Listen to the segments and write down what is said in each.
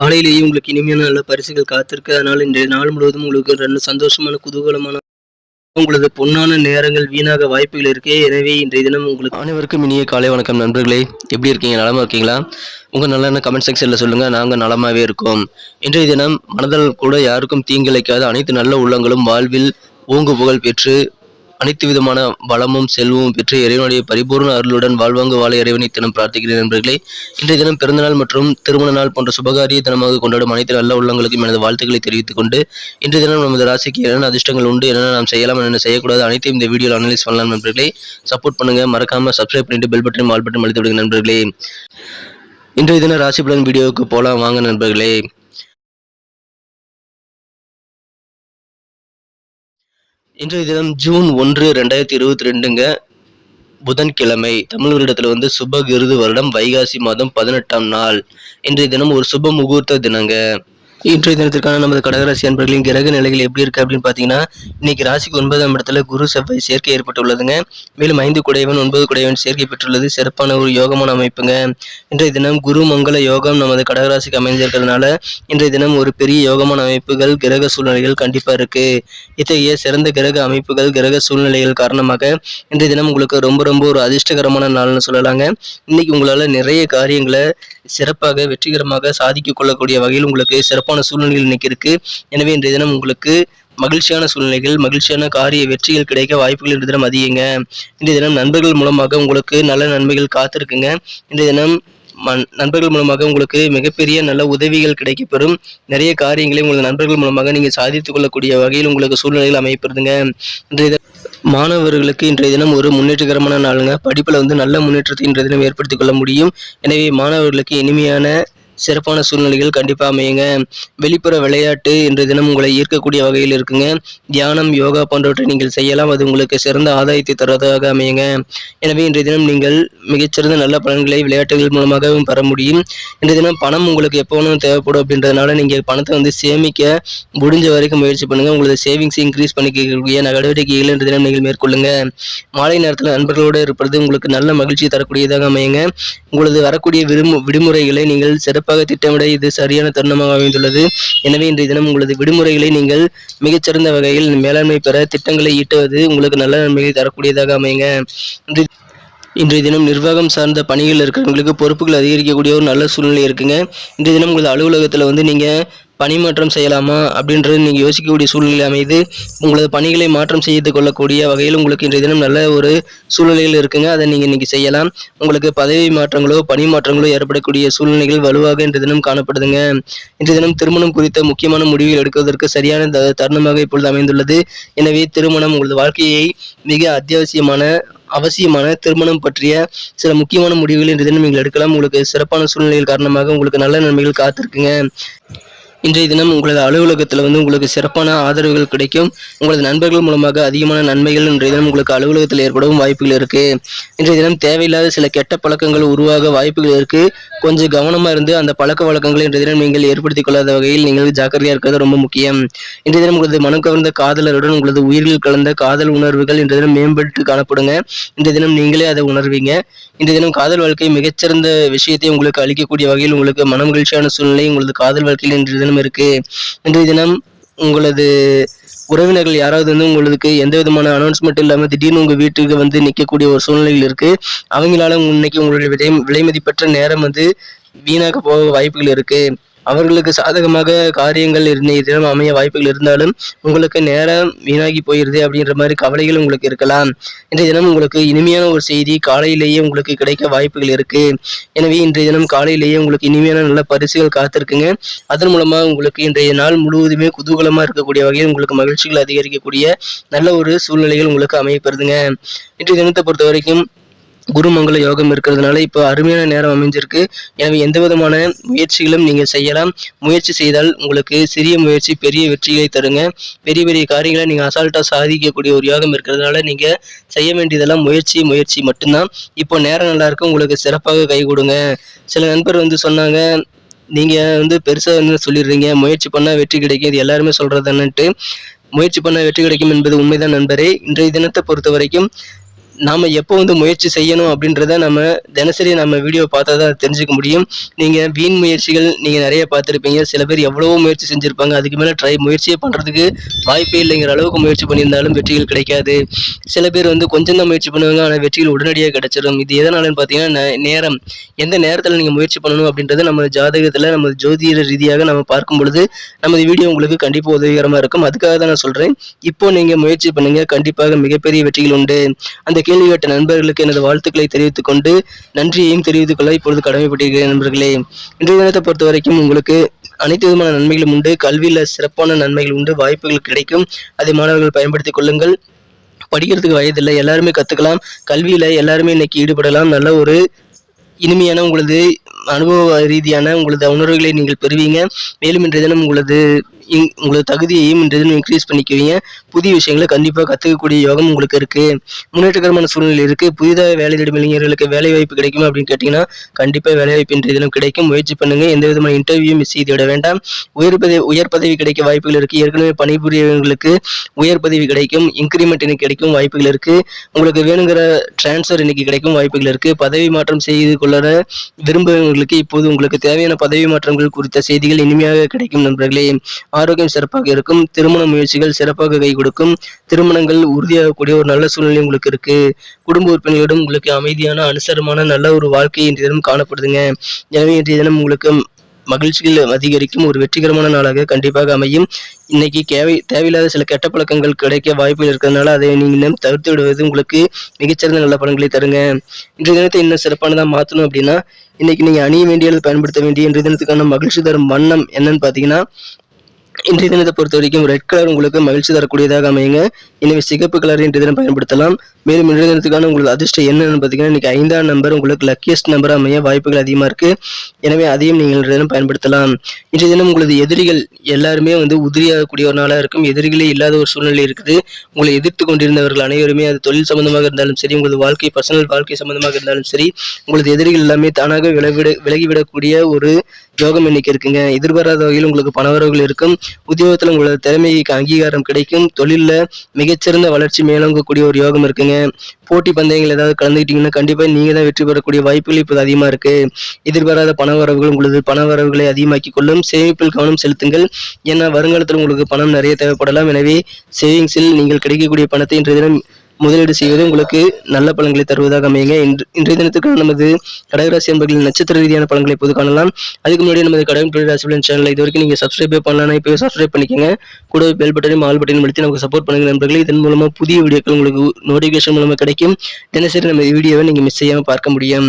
காலையிலேயே உங்களுக்கு இனிமையான நல்ல பரிசுகள் காத்திருக்கு. அதனால் இன்றைய நாள் முழுவதும் உங்களுக்கு ரெண்டு சந்தோஷமான குதூகலமான உங்களது பொன்னான நேரங்கள் வீணாக வாய்ப்புகள் இருக்கே. எனவே இன்றைய தினம் உங்களுக்கு அனைவருக்கும் இனிய காலை வணக்கம் நண்பர்களே. எப்படி இருக்கீங்க? நலமாக இருக்கீங்களா? உங்கள் நல்ல கமெண்ட் செக்ஷனில் சொல்லுங்கள் நாங்கள் நலமாகவே இருக்கோம். இன்றைய தினம் மனதில் கூட யாருக்கும் தீங்கிழைக்காத அனைத்து நல்ல உள்ளங்களும் வாழ்வில் ஓங்கு புகழ் பெற்று அனைத்து விதமான வளமும் செல்வமும் பெற்று இறைவனுடைய பரிபூர்ண அருளுடன் வாழ்வாங்கு வாழ இறைவனை தினம் பிரார்த்திக்கிறேன் நண்பர்களே. இன்றைய தினம் பிறந்தநாள் மற்றும் திருமண நாள் போன்ற சுபகாரிய தினமாக கொண்டாடும் அனைத்து நல்ல உள்ளங்களுக்கும் எனது வாழ்த்துக்களை தெரிவித்துக் கொண்டு இன்றைய தினம் நமது ராசிக்கு என்னென்ன அதிர்ஷ்டங்கள் உண்டு என்னென்ன நாம் செய்யலாம் என்னென்ன செய்யக்கூடாது அனைத்தையும் இந்த வீடியோவில் அனலைஸ் பண்ணலாம் நண்பர்களே. சப்போர்ட் பண்ணுங்க மறக்காம சப்ஸ்கிரைப் பண்ணிட்டு பெல் பட்டனும் ஆல் பட்டன் அழுத்தி விடுங்க நண்பர்களே. இன்றைய தினம் ராசி பலன் வீடியோவுக்கு போகலாம் வாங்க நண்பர்களே. இன்றைய தினம் ஜூன் ஒன்று ரெண்டாயிரத்தி இருபத்தி ரெண்டுங்க புதன்கிழமை. தமிழ் வருடத்தில் வந்து சுபகிருது வருடம் வைகாசி மாதம் பதினெட்டாம் நாள். இன்றைய தினம் ஒரு சுப முகூர்த்த தினங்க. இன்றைய தினத்திற்கான நமது கடகராசி அன்பர்களின் கிரக நிலைகள் எப்படி இருக்கு அப்படின்னு பார்த்தீங்கன்னா இன்னைக்கு ராசிக்கு ஒன்பதாம் இடத்துல குரு செவ்வாய் சேர்க்கை ஏற்பட்டுள்ளதுங்க. மேலும் ஐந்து குடையவன் ஒன்பது குடையவன் சேர்க்கை பெற்றுள்ளது. சிறப்பான ஒரு யோகமான அமைப்புங்க. இன்றைய தினம் குரு மங்கள யோகம் நமது கடகராசிக்கு அமைஞ்சிருக்கிறதுனால இன்றைய தினம் ஒரு பெரிய யோகமான அமைப்புகள் கிரக சூழ்நிலைகள் கண்டிப்பா இருக்கு. இத்தகைய சிறந்த கிரக அமைப்புகள் கிரக சூழ்நிலைகள் காரணமாக இன்றைய தினம் உங்களுக்கு ரொம்ப ரொம்ப ஒரு அதிர்ஷ்டகரமான நாள்னு சொல்லலாங்க. இன்னைக்கு உங்களால நிறைய காரியங்களை சிறப்பாக வெற்றிகரமாக சாதிக்க கொள்ளக்கூடிய வகையில் உங்களுக்கு சிறப்பான சூழ்நிலைகள் இன்னைக்கு இருக்கு. எனவே இன்றைய தினம் உங்களுக்கு மகிழ்ச்சியான சூழ்நிலைகள் மகிழ்ச்சியான காரிய வெற்றிகள் கிடைக்க வாய்ப்புகள் இன்றைய தினம் அதிகங்க. இன்றைய தினம் நண்பர்கள் மூலமாக உங்களுக்கு நல்ல நன்மைகள் காத்திருக்குங்க. இன்றைய தினம் நண்பர்கள் மூலமாக உங்களுக்கு மிகப்பெரிய நல்ல உதவிகள் கிடைக்கப்பெறும். நிறைய காரியங்களை உங்களது நண்பர்கள் மூலமாக நீங்கள் சாதித்துக் கொள்ளக்கூடிய வகையில் உங்களுக்கு சூழ்நிலைகள் அமையப்படுதுங்க இன்றைய மாணவர்களுக்கு இன்றைய தினம் ஒரு முன்னேற்றகரமான நாளுங்க. படிப்பில் வந்து நல்ல முன்னேற்றத்தை இன்றைய தினம் ஏற்படுத்திக் கொள்ள முடியும். எனவே மாணவர்களுக்கு இனிமையான சிறப்பான சூழ்நிலைகள் கண்டிப்பாக அமையுங்க. வெளிப்புற விளையாட்டு இன்றைய தினம் உங்களை ஈர்க்கக்கூடிய வகையில் இருக்குங்க. தியானம் யோகா போன்றவற்றை நீங்கள் செய்யலாம். அது உங்களுக்கு சிறந்த ஆதாயத்தை தருவதாக அமையுங்க. எனவே இன்றைய தினம் நீங்கள் மிகச்சிறந்த நல்ல பலன்களை விளையாட்டுகள் மூலமாகவும் பெற முடியும். இன்றைய தினம் பணம் உங்களுக்கு எப்போனும் தேவைப்படும் அப்படின்றதுனால நீங்கள் பணத்தை வந்து சேமிக்க முடிஞ்ச வரைக்கும் முயற்சி பண்ணுங்க. உங்களது சேவிங்ஸ் இன்க்ரீஸ் பண்ணிக்கக்கூடிய நடவடிக்கைகள் இன்றைய தினம் நீங்கள் மேற்கொள்ளுங்க. மாலை நேரத்தில் நண்பர்களோடு இருப்பது உங்களுக்கு நல்ல மகிழ்ச்சி தரக்கூடியதாக அமையுங்க. உங்களது வரக்கூடிய விடுமு விடுமுறைகளை நீங்கள் சிறப்பு சிறப்பாக திட்டமிட இது சரியான தருணமாக அமைந்துள்ளது. எனவே இன்றைய தினம் உங்களது விடுமுறைகளை நீங்கள் மிகச்சிறந்த வகையில் மேலாண்மை பெற திட்டங்களை ஈட்டுவது உங்களுக்கு நல்ல நன்மைகளை தரக்கூடியதாக அமையுங்க. இன்றைய தினம் நிர்வாகம் சார்ந்த பணிகள் இருக்கிறவங்களுக்கு பொறுப்புகள் அதிகரிக்கக்கூடிய ஒரு நல்ல சூழ்நிலை இருக்குங்க. இன்றைய தினம் உங்களது அலுவலகத்தில் வந்து நீங்கள் பணி மாற்றம் செய்யலாமா அப்படின்றது நீங்கள் யோசிக்கக்கூடிய சூழ்நிலை அமைது உங்களது பணிகளை மாற்றம் செய்து கொள்ளக்கூடிய வகையில் உங்களுக்கு இன்றைய தினம் நல்ல ஒரு சூழ்நிலைகள் இருக்குங்க. அதை நீங்கள் இன்றைக்கி செய்யலாம். உங்களுக்கு பதவி மாற்றங்களோ பணி மாற்றங்களோ ஏற்படக்கூடிய சூழ்நிலைகள் வலுவாக இன்றைய தினம் காணப்படுதுங்க. இன்றைய தினம் திருமணம் குறித்த முக்கியமான முடிவுகள் எடுப்பதற்கு சரியான தருணமாக இப்பொழுது அமைந்துள்ளது. எனவே திருமணம் உங்களது வாழ்க்கையை மிக அத்தியாவசியமான அவசியமான திருமணம் பற்றிய சில முக்கியமான முடிவுகள் இன்றைய தினம் நீங்கள் எடுக்கலாம். உங்களுக்கு சிறப்பான சூழ்நிலைகள் காரணமாக உங்களுக்கு நல்ல நன்மைகள் காத்திருக்குங்க. இன்றைய தினம் உங்களது அலுவலகத்தில் வந்து உங்களுக்கு சிறப்பான ஆதரவுகள் கிடைக்கும். உங்களது நண்பர்கள் மூலமாக அதிகமான நன்மைகள் இன்றைய தினம் உங்களுக்கு அலுவலகத்தில் ஏற்படவும் வாய்ப்புகள் இருக்கு. இன்றைய தினம் தேவையில்லாத சில கெட்ட பழக்கங்கள் உருவாக வாய்ப்புகள் இருக்கு. கொஞ்சம் கவனமா இருந்து அந்த பழக்க வழக்கங்களை இன்றைய தினம் நீங்கள் ஏற்படுத்திக் கொள்ளாத வகையில் நீங்கள் ஜாக்கிரதையா இருக்கிறது ரொம்ப முக்கியம். இன்றைய தினம் உங்களது மனம் கவர்ந்த காதலருடன் உங்களது உயிரில் கலந்த காதல் உணர்வுகள் இன்றைய தினம் மேம்பட்டு காணப்படுங்க. இன்றைய தினம் நீங்களே அதை உணர்வீங்க. இன்றைய தினம் காதல் வாழ்க்கை மிகச்சிறந்த விஷயத்தை உங்களுக்கு அளிக்கக்கூடிய வகையில் உங்களுக்கு மன மகிழ்ச்சியான சூழ்நிலை உங்களது காதல் வாழ்க்கையில் இன்றைய தினம் இருக்கு. இன்றைய தினம் உங்களது உறவினர்கள் யாராவது வந்து உங்களுக்கு எந்த விதமான அனௌன்ஸ்மெண்ட் இல்லாமல் திடீர்னு உங்கள் வீட்டுக்கு வந்து நிற்கக்கூடிய ஒரு சூழ்நிலையில் இருக்கு. அவங்களால இன்னைக்கு உங்களுடைய விலை விலைமதிப்பற்ற நேரம் வந்து வீணாக போக வாய்ப்புகள் இருக்கு. அவர்களுக்கு சாதகமாக காரியங்கள் இருந்த தினம் அமைய வாய்ப்புகள் இருந்தாலும் உங்களுக்கு நேரம் வீணாகி போயிருது அப்படின்ற மாதிரி கவலைகள் உங்களுக்கு இருக்கலாம். இன்றைய தினம் உங்களுக்கு இனிமையான ஒரு செய்தி காலையிலேயே உங்களுக்கு கிடைக்க வாய்ப்புகள் இருக்கு. எனவே இன்றைய தினம் காலையிலேயே உங்களுக்கு இனிமையான நல்ல பரிசுகள் காத்திருக்குங்க. அதன் மூலமா உங்களுக்கு இன்றைய நாள் முழுவதுமே குதூகலமா இருக்கக்கூடிய வகையில் உங்களுக்கு மகிழ்ச்சிகள் அதிகரிக்கக்கூடிய நல்ல ஒரு சூழ்நிலைகள் உங்களுக்கு அமையப்படுதுங்க இன்றைய தினத்தை பொறுத்த வரைக்கும் குருமங்கள யோகம் இருக்கிறதுனால இப்போ அருமையான நேரம் அமைஞ்சிருக்கு. எனவே எந்த விதமான முயற்சிகளும் நீங்கள் செய்யலாம். முயற்சி செய்தால் உங்களுக்கு சிறிய முயற்சி பெரிய வெற்றிகளை தருங்க. பெரிய பெரிய காரியங்களை நீங்கள் அசால்ட்டாக சாதிக்கக்கூடிய ஒரு யோகம் இருக்கிறதுனால நீங்கள் செய்ய வேண்டியதெல்லாம் முயற்சி முயற்சி மட்டும்தான். இப்போ நேரம் நல்லா உங்களுக்கு சிறப்பாக கை கொடுங்க. சில நண்பர் வந்து சொன்னாங்க நீங்கள் வந்து பெருசாக வந்து சொல்லிடுறீங்க? முயற்சி பண்ணால் வெற்றி கிடைக்கும். இது எல்லாருமே சொல்கிறது என்னன்ட்டு. முயற்சி பண்ணால் வெற்றி கிடைக்கும் என்பது உண்மைதான் நண்பரே. இன்றைய தினத்தை பொறுத்த வரைக்கும் நாம் எப்போ வந்து முயற்சி செய்யணும் அப்படின்றத நம்ம தினசரி நம்ம வீடியோ பார்த்தா தான் தெரிஞ்சுக்க முடியும். நீங்கள் வீண் முயற்சிகள் நீங்கள் நிறைய பார்த்துருப்பீங்க. சில பேர் எவ்வளவோ முயற்சி செஞ்சுருப்பாங்க. அதுக்கு மேலே ட்ரை முயற்சியே பண்ணுறதுக்கு வாய்ப்பே இல்லைங்கிற அளவுக்கு முயற்சி பண்ணியிருந்தாலும் வெற்றிகள் கிடைக்காது. சில பேர் வந்து கொஞ்சம் தான் முயற்சி பண்ணுவாங்க. ஆனால் வெற்றிகள் உடனடியாக கிடைச்சிடும் இது எதனாலன்னு பார்த்தீங்கன்னா நேரம். எந்த நேரத்தில் நீங்கள் முயற்சி பண்ணணும் அப்படின்றது நம்ம ஜாதகத்தில் நம்ம ஜோதிட ரீதியாக நம்ம பார்க்கும் பொழுது நமது வீடியோ உங்களுக்கு கண்டிப்பாக உதவிகரமாக இருக்கும். அதுக்காக தான் நான் சொல்கிறேன் இப்போ நீங்கள் முயற்சி பண்ணுங்கள் கண்டிப்பாக மிகப்பெரிய வெற்றிகள் உண்டு. அந்த கேள்வி கேட்ட நண்பர்களுக்கு எனது வாழ்த்துக்களை தெரிவித்துக் கொண்டு நன்றியையும் தெரிவித்துக் கொள்ள இப்பொழுது கடமைப்பட்டிருக்கிறேன் நண்பர்களே. இன்றைய தினத்தை பொறுத்த வரைக்கும் உங்களுக்கு அனைத்து விதமான நன்மைகளும் உண்டு. கல்வியில் சிறப்பான நன்மைகள் உண்டு. வாய்ப்புகள் கிடைக்கும். அதை மாணவர்கள் பயன்படுத்திக் கொள்ளுங்கள். படிக்கிறதுக்கு வயதில்லை. எல்லாருமே கற்றுக்கலாம் கல்வியில் எல்லாருமே இன்னைக்கு ஈடுபடலாம். நல்ல ஒரு இனிமையான உங்களது அனுபவ ரீதியான உங்களது உணர்வுகளை நீங்கள் பெறுவீங்க. மேலும் இன்றைய தினம் உங்களது உங்களோட தகுதியையும் இன்றைய இன்க்ரீஸ் பண்ணிக்குவீங்க. புதிய விஷயங்களை கண்டிப்பாக கற்றுக்கக்கூடிய யோகம் உங்களுக்கு இருக்குது முன்னேற்றகரமான சூழ்நிலை இருக்குது புதிதாக வேலை தேடும் இளைஞர்களுக்கு வேலை வாய்ப்பு கிடைக்கும் அப்படின்னு கேட்டிங்கன்னா கண்டிப்பாக வேலை வாய்ப்பு இன்றைய தினம் கிடைக்கும். முயற்சி பண்ணுங்கள் எந்த விதமான இன்டர்வியூ மிஸ் செய்து விட வேண்டாம். உயர் பதவி உயர் பதவி கிடைக்க வாய்ப்புகள் இருக்குது ஏற்கனவே பணிபுரியவங்களுக்கு உயர் பதவி கிடைக்கும். இன்க்ரிமெண்ட் இன்னைக்கு கிடைக்கும் வாய்ப்புகள் இருக்கு. உங்களுக்கு வேணுங்கிற டிரான்ஸ்ஃபர் இன்னைக்கு கிடைக்கும் வாய்ப்புகள் இருக்குது பதவி மாற்றம் செய்து கொள்ள விரும்புபவர்களுக்கு இப்போது உங்களுக்கு தேவையான பதவி மாற்றங்கள் குறித்த செய்திகள் இனிமையாக கிடைக்கும் நண்பர்களே. ஆரோக்கியம் சிறப்பாக இருக்கும் திருமண முயற்சிகள் சிறப்பாக கை கொடுக்கும் திருமணங்கள் உறுதியாகக்கூடிய ஒரு நல்ல சூழ்நிலை உங்களுக்கு இருக்கு. குடும்ப உறுப்பினர்களிடம் உங்களுக்கு அமைதியான அனுசரமான நல்ல ஒரு வாழ்க்கை இன்றைய தினம் காணப்படுதுங்க. எனவே இன்றைய தினம் உங்களுக்கு மகிழ்ச்சிகள் அதிகரிக்கும் ஒரு வெற்றிகரமான நாளாக கண்டிப்பாக அமையும். இன்னைக்கு தேவை தேவையில்லாத சில கெட்ட பழக்கங்கள் கிடைக்க வாய்ப்புகள் இருக்கிறதுனால அதை நீங்கள் தவிர்த்து விடுவது உங்களுக்கு மிகச்சிறந்த நல்ல பலன்களை தருங்க. இன்றைய தினத்தை இன்னும் சிறப்பானதாக மாற்றணும் அப்படின்னா இன்னைக்கு நீங்கள் அணிய வேண்டிய அல்லது பயன்படுத்த வேண்டிய இன்றைய தினத்துக்கான மகிழ்ச்சி தரும் வண்ணம் என்னன்னு பார்த்தீங்கன்னா இன்றைய தினத்தை பொறுத்த வரைக்கும் ரெட் கலர் உங்களுக்கு மகிழ்ச்சி தரக்கூடியதாக அமையுங்க. எனவே சிகப்பு கலர் இன்றைய தினம் பயன்படுத்தலாம். மேலும் இன்றைய தினத்துக்கான உங்களுக்கு அதிர்ஷ்டம் என்னன்னு பார்த்தீங்கன்னா இன்னைக்கு ஐந்தாம் நம்பர் உங்களுக்கு லக்கியஸ்ட் நம்பர் அமைய வாய்ப்புகள் அதிகமாக இருக்கு. எனவே அதையும் நீங்கள் இன்றைய தினம் பயன்படுத்தலாம். இன்றைய தினம் உங்களது எதிரிகள் எல்லாருமே வந்து உதிரியாகக்கூடிய ஒரு நாளாக இருக்கும். எதிரிகளே இல்லாத ஒரு சூழ்நிலை இருக்குது. உங்களை எதிர்த்து கொண்டிருந்தவர்கள் அனைவருமே அது தொழில் சம்பந்தமாக இருந்தாலும் சரி உங்களது வாழ்க்கை பர்சனல் வாழ்க்கை சம்பந்தமாக இருந்தாலும் சரி உங்களது எதிரிகள் எல்லாமே தானாக விலகிவிட விலகிவிடக்கூடிய ஒரு யோகம் இன்னைக்கு இருக்குங்க. எதிர்பாராத வகையில் உங்களுக்கு பணவரவுகள் இருக்கும். உத்தியோகத்தில் உங்களோட திறமைக்கு அங்கீகாரம் கிடைக்கும். தொழிலில் மிகச்சிறந்த வளர்ச்சி மேலோங்கக்கூடிய ஒரு யோகம் இருக்குங்க. போட்டி பந்தயங்கள் ஏதாவது கலந்துக்கிட்டீங்கன்னா கண்டிப்பாக நீங்கள் தான் வெற்றி பெறக்கூடிய வாய்ப்புகள் இப்போது அதிகமாக இருக்கு. எதிர்பாராத பண வரவுகள் உங்களது பண வரவுகளை அதிகமாக்கி கொள்ளும். சேமிப்பில் கவனம் செலுத்துங்கள். ஏன்னா வருங்காலத்தில் உங்களுக்கு பணம் நிறைய தேவைப்படலாம். எனவே சேவிங்ஸில் நீங்கள் கிடைக்கக்கூடிய பணத்தை இன்றைய தினம் முதலீடு செய்வது உங்களுக்கு நல்ல பலன்களை தருவதாக அமையுங்க. இன்று இன்றைய தினத்துக்கான நமது கடகராசி என்பர்களின் நட்சத்திர ரீதியான பலன்களை இப்போது காணலாம். அதுக்கு முன்னாடி நமது கடகம் ராசி பலன் சேனலை இது வரைக்கும் நீங்கள் சப்ஸ்கிரைபே பண்ணலாம் இப்போ சப்ஸ்கிரைப் பண்ணிக்கோங்க. கூட பெல் பட்டனையும் ஆல் பட்டனையும் அழுத்தி நமக்கு சப்போர்ட் பண்ணுங்க நண்பர்களே. இதன் மூலமாக புதிய வீடியோக்கள் உங்களுக்கு நோட்டிஃபிகேஷன் மூலமாக கிடைக்கும். தினசரி நம்ம வீடியோவை நீங்கள் மிஸ் செய்யாமல் பார்க்க முடியும்.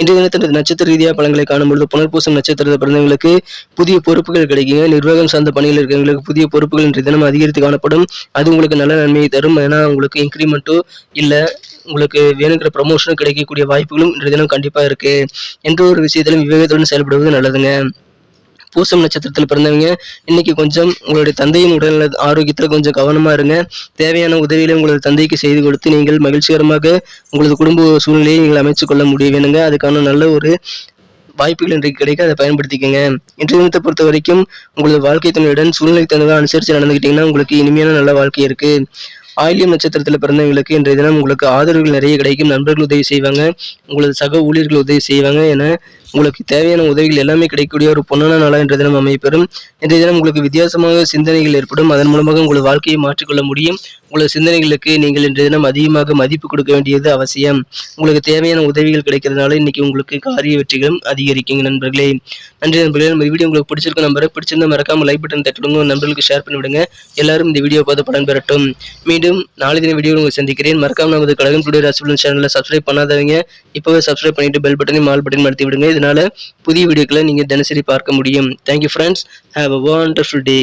இன்றைய தினத்தில் நட்சத்திர ரீதியாக பலன்களை காணும்பொழுது புனர்பூசம் நட்சத்திரத்தை பிறந்தவங்களுக்கு புதிய பொறுப்புகள் கிடைக்குங்க. நிர்வாகம் சார்ந்த பணியில் இருக்கிறவங்களுக்கு புதிய பொறுப்புகள் இன்றைய தினம் அதிகரித்து காணப்படும். அது உங்களுக்கு நல்ல நன்மையை தரும். ஏன்னா உங்களுக்கு இன்க்ரிமெண்ட் இன்க்ரிமெண்ட்டோ இல்லை உங்களுக்கு வேணுங்கிற ப்ரமோஷனும் கிடைக்கக்கூடிய வாய்ப்புகளும் இன்றைய தினம் கண்டிப்பாக இருக்கு. எந்த ஒரு விஷயத்திலும் விவேகத்துடன் செயல்படுவது நல்லதுங்க. பூசம் நட்சத்திரத்தில் பிறந்தவங்க இன்னைக்கு கொஞ்சம் உங்களுடைய தந்தையின் உடல்நல ஆரோக்கியத்தில் கொஞ்சம் கவனமாக இருங்க. தேவையான உதவிகளை உங்களது தந்தைக்கு செய்து கொடுத்து நீங்கள் மகிழ்ச்சிகரமாக உங்களது குடும்ப சூழ்நிலையை நீங்கள் அமைச்சு கொள்ள முடிய வேணுங்க அதுக்கான நல்ல ஒரு வாய்ப்புகள் இன்றைக்கு கிடைக்க அதை பயன்படுத்திக்கங்க. இன்றைய தினத்தை பொறுத்த வரைக்கும் உங்களது வாழ்க்கை துணையுடன் சூழ்நிலை தகுந்த அனுசரித்து நடந்துக்கிட்டீங்கன்னா உங்களுக்கு இனிமையான நல்ல வாழ்க்கை இருக்குது ஆயிலியம் நட்சத்திரத்தில் பிறந்தவங்களுக்கு இன்றைய தினம் உங்களுக்கு ஆதரவுகள் நிறைய கிடைக்கும். நண்பர்கள் உதவி செய்வாங்க. உங்களது சக ஊழியர்கள் உதவி செய்வாங்க. என உங்களுக்கு தேவையான உதவிகள் எல்லாமே கிடைக்கக்கூடிய ஒரு பொன்னான நாளாக இன்றைய தினம் அமைப்பெறும் இன்றைய தினம் உங்களுக்கு வித்தியாசமாக சிந்தனைகள் ஏற்படும். அதன் மூலமாக உங்களது வாழ்க்கையை மாற்றிக்கொள்ள முடியும். உங்களது சிந்தனைகளுக்கு நீங்கள் இன்றைய தினம் அதிகமாக மதிப்பு கொடுக்க வேண்டியது அவசியம். உங்களுக்கு தேவையான உதவிகள் கிடைக்கிறதுனால இன்னைக்கு உங்களுக்கு காரிய வெற்றிகளும் அதிகரிக்குங்க நண்பர்களே. நன்றி நண்பர்களே. நம்ம வீடியோ உங்களுக்கு பிடிச்சிருக்க நம்பரை பிடிச்சிருந்தா மறக்காம லைக் பட்டன் தட்டிடுங்க நண்பர்களுக்கு ஷேர் பண்ணிவிடுங்க. எல்லாரும் இந்த வீடியோ பார்த்து பலன் பெறட்டும். மீண்டும் நாளை தின வீடியோ உங்களை சந்திக்கிறேன். மறக்காம நமது கழகம் டுடே ராசிபலன் சேனலை சப்ஸ்கிரைப் பண்ணாதவங்க இப்போவே சப்ஸ்கிரைப் பண்ணிட்டு பெல் பட்டனையும் ஆல் பட்டன் மறுத்தி விடுங்க. இதனால புதிய வீடியோக்களை நீங்கள் தினசரி பார்க்க முடியும். Thank you friends have a wonderful day